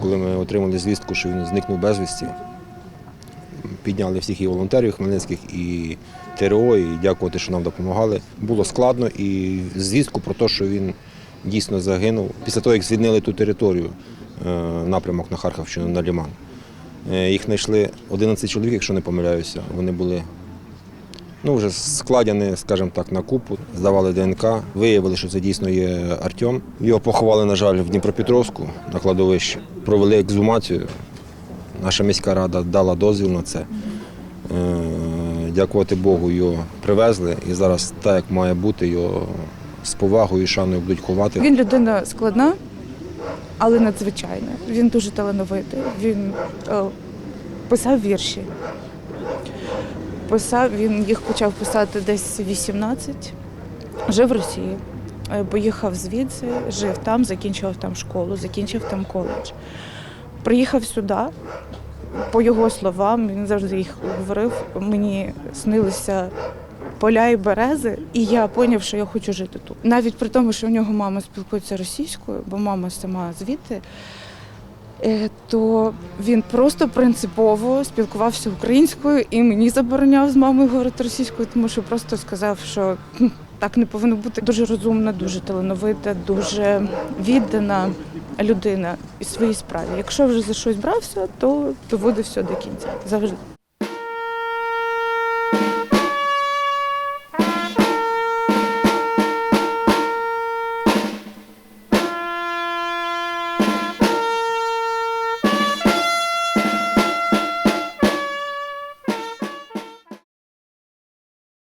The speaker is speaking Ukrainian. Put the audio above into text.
Коли ми отримали звістку, що він зникнув безвісті, підняли всіх і волонтерів хмельницьких, і ТРО, і дякувати, що нам допомагали. Було складно і звістку про те, що він дійсно загинув. Після того, як звільнили ту територію, е, напрямок на Харківщину, на Ліман. Е, Їх знайшли 11 чоловік, якщо не помиляюся. Вони були ну, вже складені, скажімо так, на купу, здавали ДНК, виявили, що це дійсно є Артем. Його поховали, на жаль, в Дніпропетровську на кладовищі. Провели екзумацію. Наша міська рада дала дозвіл на це. Е, Дякувати Богу, його привезли і зараз так, як має бути, його з повагою і шаною будуть ховати. Він людина складна, але надзвичайна. Він дуже талановитий. Він е, писав вірші. Писав, він їх почав писати десь 18, жив в Росії, е, поїхав звідси, жив там, закінчив там школу, закінчив там коледж. Приїхав сюди, по його словам, він завжди їх говорив, мені снилися поля і берези, і я зрозумів, що я хочу жити тут. Навіть при тому, що у нього мама спілкується російською, бо мама сама звідти, то він просто принципово спілкувався українською і мені забороняв з мамою говорити російською, тому що просто сказав, що так не повинно бути. Дуже розумна, дуже талановита, дуже віддана людина і своїй справі. Якщо вже за щось брався, то доводив все до кінця завжди.